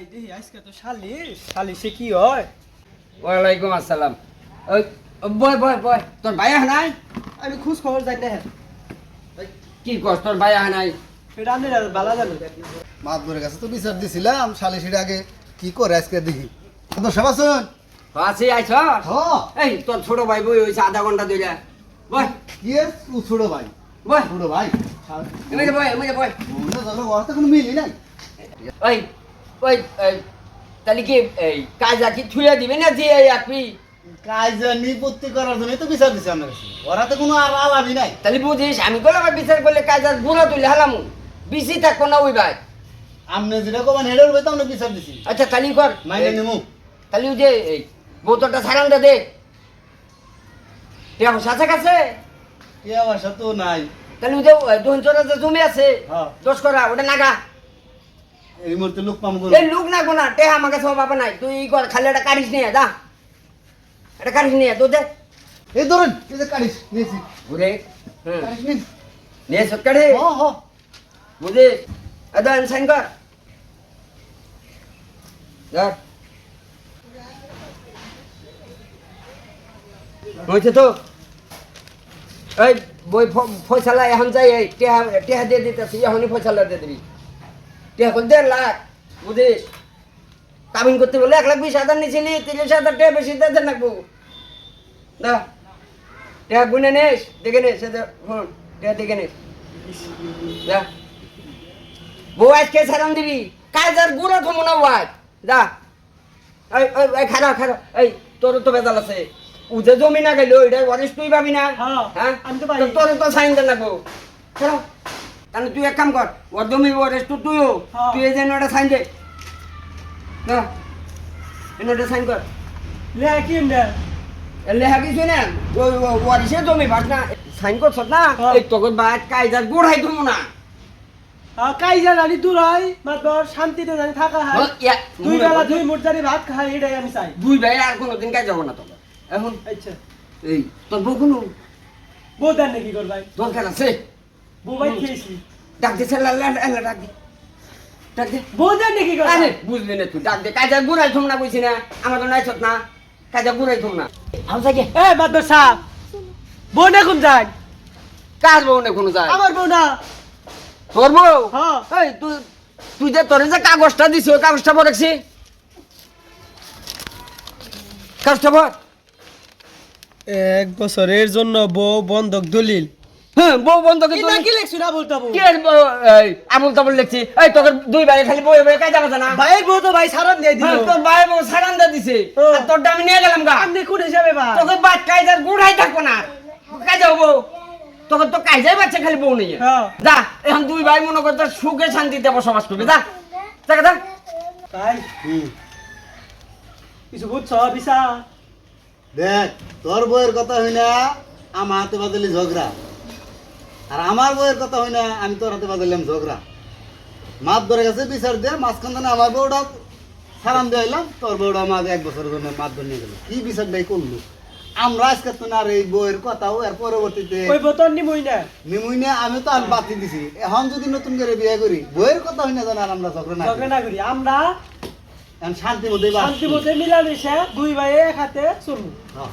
ভাই দেখি আজকে তো শালিশ শালিশে কি হয়? ওয়ালাইকুম আসসালাম। ওই বয় বয় বয় তোর ভাই আহ নাই? আমি খোঁজ খবর যাই না কি কর তোর ভাই আহ নাই? এটা আমি বালা জানো মাতবরের কাছে তো বিচার দিছিলাম সালিশির আগে কি করে আজকে দেখি? তো সেবাসন? আছি আইছ? এই তোর ছোট ভাই বই হইছে আধা ঘণ্টা ধরে বয়। কি ছোট ভাই? বয়। ছোট ভাই? এমনি বয় এমনি বয়। বন্ধু চলো ওর তো কোনো মিলই নাই। ওই ওই এই, তাহলে কি এই কাজ কি থুয়ে দিবে না দিয়ে আপনি? কাজ নিপত্তি করার জন্যই তো বিচার দিছে আমার। কাছে ওরা তো কোনো আর আলামই নাই। তাহলে বুঝিস আমি বলে আমার বিচার করলে কাজ আর বুড়া তুলে হালাম। বিসি থাকব না ওই ভাই। আপনি যেটা কবেন হেডের উপরে তো আমরা বিচার দিছি। আচ্ছা তাহলে কর। মাইনে নেমু। তাহলে ওই যে এই বোতলটা সারান দে টিয়া সাথে কাছে? কি আমার সাথে নাই। তাহলে ওই যে দোন চোরা যে জমি আছে। হ্যাঁ। দোষ করা ওটা নাগা। এই মুহূর্তে লোক পাম এই লোক না গোনা তে আমাকে সব বাবা নাই। তুই ই কর খালি এটা কাটিস নিয়ে যা। এটা কাটিস নিয়ে তো দে। এই ধরেন এই যে কাটিস নিয়েছি। ঘুরে কাটিস নিন। নিয়ে সব কাটে হ। হ বুঝিস এদান সাইন কর। ধর। হয়েছে তো? এই বই ফয়সালা এখন যাই এই টেহা টেহা দিয়ে দিতেছি এখনই ফয়সালা দিয়ে দিবি। করে দেড় লাখ। বুঝিস? কামিন করতে বলে এক লাখ বিশ হাজার নিয়েছিলি তিরিশ হাজার টাকা বেশি দিয়ে রাখব না টেহা গুনে নিস দেখে নিস ফোন টেহা দেখে নিস। যা। বউ আজকে সারান দিবি। কাজ আর গুড়া থমো না ওয়াজ যা। এই খারাপ খারাপ এই তোর তো বেজাল আছে। উজে জমি না গেল এটা ওয়ারিস তুই পাবি না। হ্যাঁ, হ্যাঁ। তোর তো সাইন দে লাগবো চলো তাহলে তুই এক কাম কর ওর জমি ওয়ারিস তো তুইও হ্যাঁ। তুই এই যে নোটা সাইন দে। না এই নোটা সাইন কর। লে কি লেহা কিছু না ওই ওয়ারিসে জমি ভাট না সাইন করছ না হ্যাঁ। এই তোকে বাদ কায়দার গোড়াই থমো না। কাই জানি দূর হয় শান্তিতে জানি থাকা হয় দুই বেলা দুই মুঠ জানি ভাত খাই এটাই আমি চাই। দুই ভাই আর কোনোদিন কাজ যাব না তোকে। এখন আচ্ছা। এই তোর বউ কোনো? বউ দেন নাকি কর ভাই দরকার আছে? বউ খেয়েছি। ডাক দে ছেলে আল্লাহ আল্লাহ ডাক দে। ডাক দে। বউ নাকি আরে বুঝলি না তুই ডাক দে। কাজা গুড়াই থম না কইছি না আমার তো নাই না কাজা গুড়াই থম না। আমি থাকি এ কোন যায়? কার কোনো যায়? আমার বউ না। তোর বউ? হ্যাঁ। এই তুই তুই যে তোর যে কাগজটা দিছি ওই কাগজটা রাখছি কাগজটা এক বছরের জন্য বউ বন্ধক দলিল। হ্যাঁ বউ বন্ধ করে কি লেখছি? না বলতে বউ কি এর বউ, এই তাবুল লিখছি। এই তোকে দুই ভাই খালি বই বই কাজ যাবে না? ভাইয়ের বউ তো ভাই সারান দিয়ে দিল। হ্যাঁ, তোর ভাই বউ সারান দিয়ে দিছে। আর আমি নিয়ে গেলাম গা। আপনি কোন হিসাবে ভাই? তোকে বাদ কায়দার গুড়াই থাকব না। কাজে হব তোকে তো বাচ্চা খালি বউ নিয়ে। হ্যাঁ। যা এখন দুই ভাই মনে করতে সুখে শান্তিতে বসবাস করবে। যা দেখা যা। ভাই কিছু বুঝছ বিশা দেখ তোর বইয়ের কথা হই না আমার হাতে বাদলি ঝগড়া। আর আমার বইয়ের কথা হই না আমি তোর হাতে বাদলাম ঝগড়া। মাছ ধরে গেছে বিচার দিয়ে মাঝখান থেকে আমার বউটা সারান দিয়ে এলাম তোর বউটা আমাকে এক বছরের জন্য মাছ ধরে নিয়ে গেল। কি বিচারটাই করল? আমরা আজকে তো না আর এই বইয়ের কথাও এর পরবর্তীতে ওই নিমই না। নিমুই না আমি তো আর বাতি দিছি। এখন যদি নতুন করে বিয়ে করি বইয়ের কথা হই না জানা আর আমরা ঝগড়া না ঝগড়া না করি আমরা শান্তি মধ্যে শান্তি মতে মিলামিশে দুই ভাই এক হাতে চলবো। হ্যাঁ।